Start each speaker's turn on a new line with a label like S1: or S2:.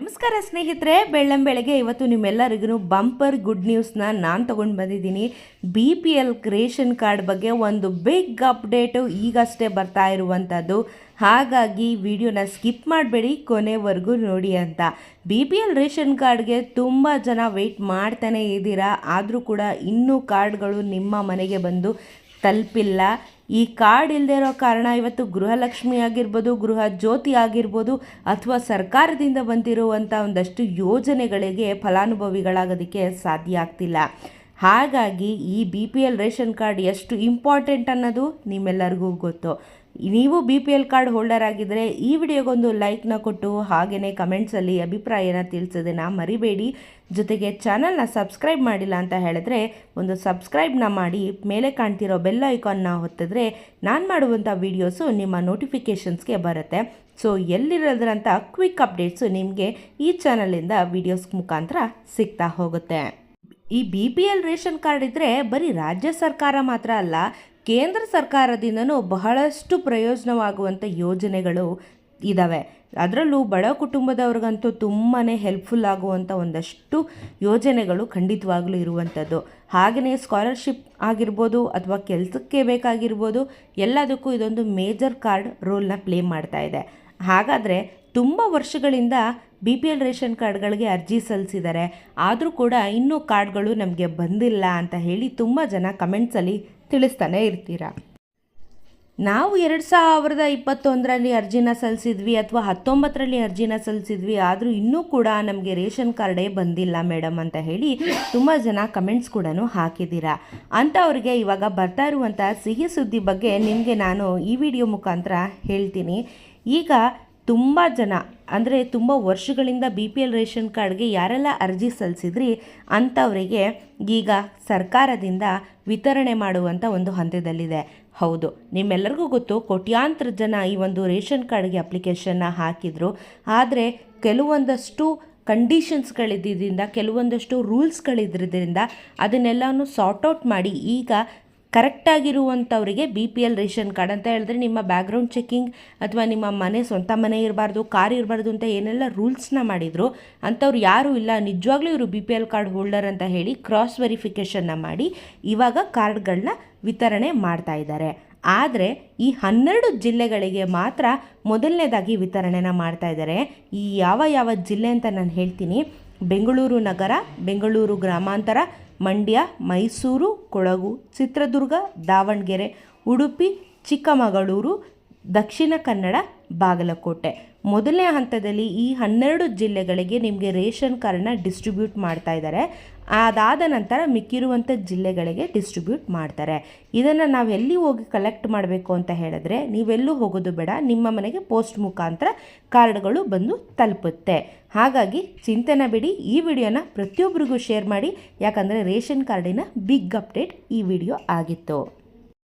S1: ನಮಸ್ಕಾರ ಸ್ನೇಹಿತರೆ ಬೆಳ್ಳಂಬೆಳಗ್ಗೆ ಇವತ್ತು ನಿಮ್ಮೆಲ್ಲರಿಗೂ ಬಂಪರ್ ಗುಡ್ ನ್ಯೂಸ್ನ ನಾನು ತೊಗೊಂಡು ಬಂದಿದ್ದೀನಿ. B P L ration card ಬಗ್ಗೆ ಒಂದು ಬಿಗ್ ಅಪ್ಡೇಟು ಈಗಷ್ಟೇ ಬರ್ತಾ ಇರುವಂಥದ್ದು. ಹಾಗಾಗಿ ವಿಡಿಯೋನ ಸ್ಕಿಪ್ ಮಾಡಬೇಡಿ, ಕೊನೆವರೆಗೂ ನೋಡಿ ಅಂತ. ಬಿ ಪಿ ಎಲ್ ರೇಷನ್ ಕಾರ್ಡ್ಗೆ ತುಂಬ ಜನ ವೆಯ್ಟ್ ಮಾಡ್ತಾನೆ ಇದ್ದೀರಾ. ಆದರೂ ಕೂಡ ಇನ್ನೂ ಕಾರ್ಡ್ಗಳು ನಿಮ್ಮ ಮನೆಗೆ ಬಂದು ತಲುಪಿಲ್ಲ. ಈ ಕಾರ್ಡ್ ಇಲ್ಲದೆ ಇರೋ ಕಾರಣ ಇವತ್ತು ಗೃಹಲಕ್ಷ್ಮಿ ಆಗಿರ್ಬೋದು, ಗೃಹ ಜ್ಯೋತಿ ಆಗಿರ್ಬೋದು ಅಥವಾ ಸರ್ಕಾರದಿಂದ ಬಂದಿರುವಂಥ ಒಂದಷ್ಟು ಯೋಜನೆಗಳಿಗೆ ಫಲಾನುಭವಿಗಳಾಗೋದಕ್ಕೆ ಸಾಧ್ಯ ಆಗ್ತಿಲ್ಲ. ಹಾಗಾಗಿ ಈ B P L ration card ಎಷ್ಟು ಇಂಪಾರ್ಟೆಂಟ್ ಅನ್ನೋದು ನಿಮ್ಮೆಲ್ಲರಿಗೂ ಗೊತ್ತು. ನೀವು B P L card holder ಆಗಿದ್ದರೆ ಈ ವಿಡಿಯೋಗೊಂದು ಲೈಕ್ನ ಕೊಟ್ಟು ಹಾಗೆಯೇ ಕಮೆಂಟ್ಸಲ್ಲಿ ಅಭಿಪ್ರಾಯನ ತಿಳಿಸೋದನ್ನು ಮರಿಬೇಡಿ. ಜೊತೆಗೆ ಚಾನಲ್ನ ಸಬ್ಸ್ಕ್ರೈಬ್ ಮಾಡಿಲ್ಲ ಅಂತ ಹೇಳಿದ್ರೆ ಒಂದು ಸಬ್ಸ್ಕ್ರೈಬ್ನ ಮಾಡಿ, ಮೇಲೆ ಕಾಣ್ತಿರೋ ಬೆಲ್ ಐಕಾನ್ನ ಹೊತ್ತಿದ್ರೆ ನಾನು ಮಾಡುವಂಥ ವೀಡಿಯೋಸು ನಿಮ್ಮ ನೋಟಿಫಿಕೇಷನ್ಸ್ಗೆ ಬರುತ್ತೆ. ಸೊ ಎಲ್ಲಿರೋದ್ರಂಥ ಕ್ವಿಕ್ ಅಪ್ಡೇಟ್ಸು ನಿಮಗೆ ಈ ಚಾನಲಿಂದ ವೀಡಿಯೋಸ್ ಮುಖಾಂತರ ಸಿಗ್ತಾ ಹೋಗುತ್ತೆ. ಈ B P L ration card ಇದ್ದರೆ ಬರೀ ರಾಜ್ಯ ಸರ್ಕಾರ ಮಾತ್ರ ಅಲ್ಲ ಕೇಂದ್ರ ಸರ್ಕಾರದಿಂದನೂ ಬಹಳಷ್ಟು ಪ್ರಯೋಜನವಾಗುವಂಥ ಯೋಜನೆಗಳು ಇದ್ದಾವೆ ಅದರಲ್ಲೂ ಬಡ ಕುಟುಂಬದವ್ರಿಗಂತೂ ತುಂಬಾ ಹೆಲ್ಪ್ಫುಲ್ ಆಗುವಂಥ ಒಂದಷ್ಟು ಯೋಜನೆಗಳು ಖಂಡಿತವಾಗಲೂ ಇರುವಂಥದ್ದು. ಹಾಗೆಯೇ ಸ್ಕಾಲರ್ಶಿಪ್ ಆಗಿರ್ಬೋದು ಅಥವಾ ಕೆಲಸಕ್ಕೆ ಬೇಕಾಗಿರ್ಬೋದು, ಎಲ್ಲದಕ್ಕೂ ಇದೊಂದು ಮೇಜರ್ ಕಾರ್ಡ್ ರೋಲ್ನ ಪ್ಲೇ ಮಾಡ್ತಾ ಇದೆ. ಹಾಗಾದರೆ ತುಂಬ ವರ್ಷಗಳಿಂದ ಬಿ ಪಿ ಎಲ್ ರೇಷನ್ ಕಾರ್ಡ್ಗಳಿಗೆ ಅರ್ಜಿ ಸಲ್ಲಿಸಿದ್ದಾರೆ. ಆದರೂ ಕೂಡ ಇನ್ನೂ ಕಾರ್ಡ್ಗಳು ನಮಗೆ ಬಂದಿಲ್ಲ ಅಂತ ಹೇಳಿ ತುಂಬ ಜನ ಕಮೆಂಟ್ಸಲ್ಲಿ ತಿಳಿಸ್ತಾನೆ ಇರ್ತೀರಾ? ನಾವು ಎರಡು ಸಾವಿರದ ಇಪ್ಪತ್ತೊಂದರಲ್ಲಿ ಅರ್ಜಿನ ಸಲ್ಲಿಸಿದ್ವಿ ಅಥವಾ ಹತ್ತೊಂಬತ್ತರಲ್ಲಿ ಅರ್ಜಿನ ಸಲ್ಲಿಸಿದ್ವಿ, ಆದರೂ ಇನ್ನೂ ಕೂಡ ನಮಗೆ ರೇಷನ್ ಕಾರ್ಡೇ ಬಂದಿಲ್ಲ ಮೇಡಮ್ ಅಂತ ಹೇಳಿ ತುಂಬ ಜನ ಕಮೆಂಟ್ಸ್ ಕೂಡ ಹಾಕಿದ್ದೀರಾ? ಅಂಥವ್ರಿಗೆ ಇವಾಗ ಬರ್ತಾ ಇರುವಂಥ ಸಿಹಿ ಸುದ್ದಿ ಬಗ್ಗೆ ನಿಮಗೆ ನಾನು ಈ ವಿಡಿಯೋ ಮುಖಾಂತರ ಹೇಳ್ತೀನಿ. ಈಗ ತುಂಬ ಜನ, ಅಂದರೆ ತುಂಬ ವರ್ಷಗಳಿಂದ ಬಿ ಪಿ ಎಲ್ ರೇಷನ್ ಕಾರ್ಡ್ಗೆ ಯಾರೆಲ್ಲ ಅರ್ಜಿ ಸಲ್ಲಿಸಿದ್ರಿ ಅಂಥವರಿಗೆ ಈಗ ಸರ್ಕಾರದಿಂದ ವಿತರಣೆ ಮಾಡುವಂಥ ಒಂದು ಹಂತದಲ್ಲಿದೆ. ಹೌದು, ನಿಮ್ಮೆಲ್ಲರಿಗೂ ಗೊತ್ತು ಕೋಟ್ಯಾಂತರ ಜನ ಈ ಒಂದು ರೇಷನ್ ಕಾರ್ಡ್ಗೆ ಅಪ್ಲಿಕೇಶನ್ನ ಹಾಕಿದರು. ಆದರೆ ಕೆಲವೊಂದಷ್ಟು ಕಂಡೀಷನ್ಸ್ಗಳಿದ್ದರಿಂದ ಕೆಲವೊಂದಷ್ಟು ರೂಲ್ಸ್ಗಳಿದ್ದರಿಂದ ಅದನ್ನೆಲ್ಲನೂ ಸಾರ್ಟ್ ಔಟ್ ಮಾಡಿ ಈಗ ಕರೆಕ್ಟಾಗಿರುವಂಥವರಿಗೆ B P L ration card ಅಂತ ಹೇಳಿದ್ರೆ ನಿಮ್ಮ ಬ್ಯಾಕ್ಗ್ರೌಂಡ್ ಚೆಕಿಂಗ್ ಅಥವಾ ನಿಮ್ಮ ಮನೆ, ಸ್ವಂತ ಮನೆ ಇರಬಾರ್ದು, ಕಾರ್ ಇರಬಾರ್ದು ಅಂತ ಏನೆಲ್ಲ ರೂಲ್ಸ್ನ ಮಾಡಿದರು, ಅಂಥವ್ರು ಯಾರೂ ಇಲ್ಲ, ನಿಜವಾಗ್ಲೂ ಇವರು B P L card holder ಅಂತ ಹೇಳಿ ಕ್ರಾಸ್ ವೆರಿಫಿಕೇಷನ್ನ ಮಾಡಿ ಇವಾಗ ಕಾರ್ಡ್ಗಳನ್ನ ವಿತರಣೆ ಮಾಡ್ತಾ ಇದ್ದಾರೆ. ಆದರೆ ಈ ಹನ್ನೆರಡು ಜಿಲ್ಲೆಗಳಿಗೆ ಮಾತ್ರ ಮೊದಲನೇದಾಗಿ ವಿತರಣೆನ ಮಾಡ್ತಾ ಇದ್ದಾರೆ. ಈ ಯಾವ ಯಾವ ಜಿಲ್ಲೆ ಅಂತ ನಾನು ಹೇಳ್ತೀನಿ, ಬೆಂಗಳೂರು ನಗರ, ಬೆಂಗಳೂರು ಗ್ರಾಮಾಂತರ ಮಂಡ್ಯ ಮೈಸೂರು ಕೊಡಗು ಚಿತ್ರದುರ್ಗ ದಾವಣಗೆರೆ ಉಡುಪಿ ಚಿಕ್ಕಮಗಳೂರು ದಕ್ಷಿಣ ಕನ್ನಡ ಬಾಗಲಕೋಟೆ. ಮೊದಲನೇ ಹಂತದಲ್ಲಿ ಈ ಹನ್ನೆರಡು ಜಿಲ್ಲೆಗಳಿಗೆ ನಿಮಗೆ ರೇಷನ್ ಕಾರ್ಡನ್ನ ಡಿಸ್ಟ್ರಿಬ್ಯೂಟ್ ಮಾಡ್ತಾ ಇದ್ದಾರೆ ಅದಾದ ನಂತರ ಮಿಕ್ಕಿರುವಂಥ ಜಿಲ್ಲೆಗಳಿಗೆ ಡಿಸ್ಟ್ರಿಬ್ಯೂಟ್ ಮಾಡ್ತಾರೆ. ಇದನ್ನು ನಾವು ಎಲ್ಲಿ ಹೋಗಿ ಕಲೆಕ್ಟ್ ಮಾಡಬೇಕು ಅಂತ ಹೇಳಿದ್ರೆ, ನೀವೆಲ್ಲೂ ಹೋಗೋದು ಬೇಡ. ನಿಮ್ಮ ಮನೆಗೆ ಪೋಸ್ಟ್ ಮುಖಾಂತರ ಕಾರ್ಡ್ಗಳು ಬಂದು ತಲುಪುತ್ತೆ. ಹಾಗಾಗಿ ಚಿಂತನೆ ಬಿಡಿ, ಈ ವಿಡಿಯೋನ ಪ್ರತಿಯೊಬ್ಬರಿಗೂ ಶೇರ್ ಮಾಡಿ. ಯಾಕಂದರೆ ರೇಷನ್ ಕಾರ್ಡಿನ ಬಿಗ್ ಅಪ್ಡೇಟ್ ಈ ವಿಡಿಯೋ ಆಗಿತ್ತು.